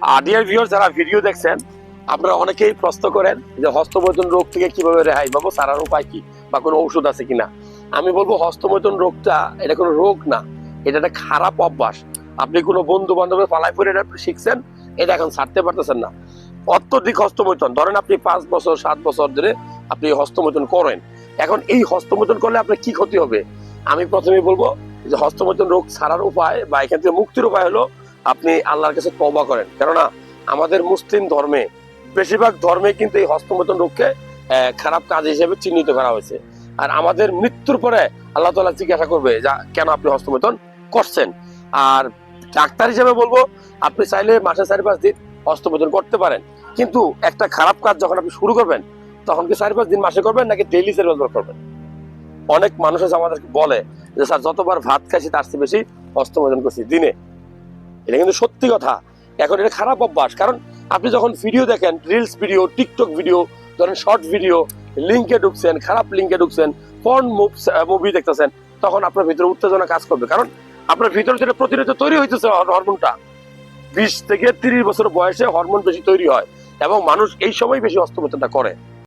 আর dear viewer যারা video দেখছেন, আপনারা অনেকেই প্রশ্ন করেন যে হস্তমৈথুন রোগ থেকে কীভাবে রেহাই পাবো, সারার উপায় কি বা কোনো ঔষধ আছে কিনা? আমি বলব হস্তমৈথুন রোগটা, এটা কোনো রোগ না, এটা একটা খারাপ অভ্যাস। আপনি কোনো বন্ধু বান্ধবের পালায় পরে এটা শিখছেন, এটা এখন ছাড়তে পারতেছেন না। অত্যধিক হস্তমৈথুন, ধরেন আপনি পাঁচ বছর, সাত বছর ধরে আপনি হস্তমৈথুন করেন। এখন এই হস্তমৈথুন করলে আপনার কি ক্ষতি হবে? আমি প্রথমে বলব যে হস্তমৈথুন রোগ ছাড়ার উপায় বা এখান থেকে মুক্তির উপায় হলো আপনি আল্লাহর কাছে তবা করেন। কেননা আমাদের মুসলিম ধর্মে, বেশিরভাগ ধর্মে কিন্তু এই হস্তমৈথুন রোগকে খারাপ কাজ হিসেবে চিহ্নিত করা হয়েছে। আর আমাদের মৃত্যুর পরে আল্লাহ তালা জিজ্ঞাসা করবে যা, কেন আপনি হস্তমৈথুন করছেন? আর ডাক্তার হিসেবে বলব, আপনি চাইলে মাসে চারি পাঁচ দিন হস্তমৈথুন করতে পারেন। কিন্তু একটা খারাপ কাজ যখন আপনি শুরু করবেন, তখন কি চারি পাঁচ দিন মাসে করবেন, নাকি ডেইলি চারি পাঁচবার করবেন? অনেক মানুষ আছে আমাদেরকে বলে যে, স্যার, যতবার ভাত খাইছি, তার চেয়ে বেশি হস্তমোচন করছি দিনে। এটা কিন্তু সত্যি কথা। এখন এটা খারাপ অভ্যাস। কারণ আপনি যখন ভিডিও দেখেন রিলস ভিডিও টিকটক ভিডিও ধরেন শর্ট ভিডিও লিঙ্কে ঢুকছেন, খারাপ লিঙ্কে ঢুকছেন পর্ন মুভি দেখতেছেন, তখন আপনার ভিতরে উত্তেজনা কাজ করবে। কারণ আপনার ভিতরে যেটা প্রতিনিয়ত তৈরি হইতেছে হর- হরমোনটা, বিশ থেকে তিরিশ বছর বয়সে হরমোন বেশি তৈরি হয় এবং মানুষ এই সময় বেশি হস্তমোচনটা করে।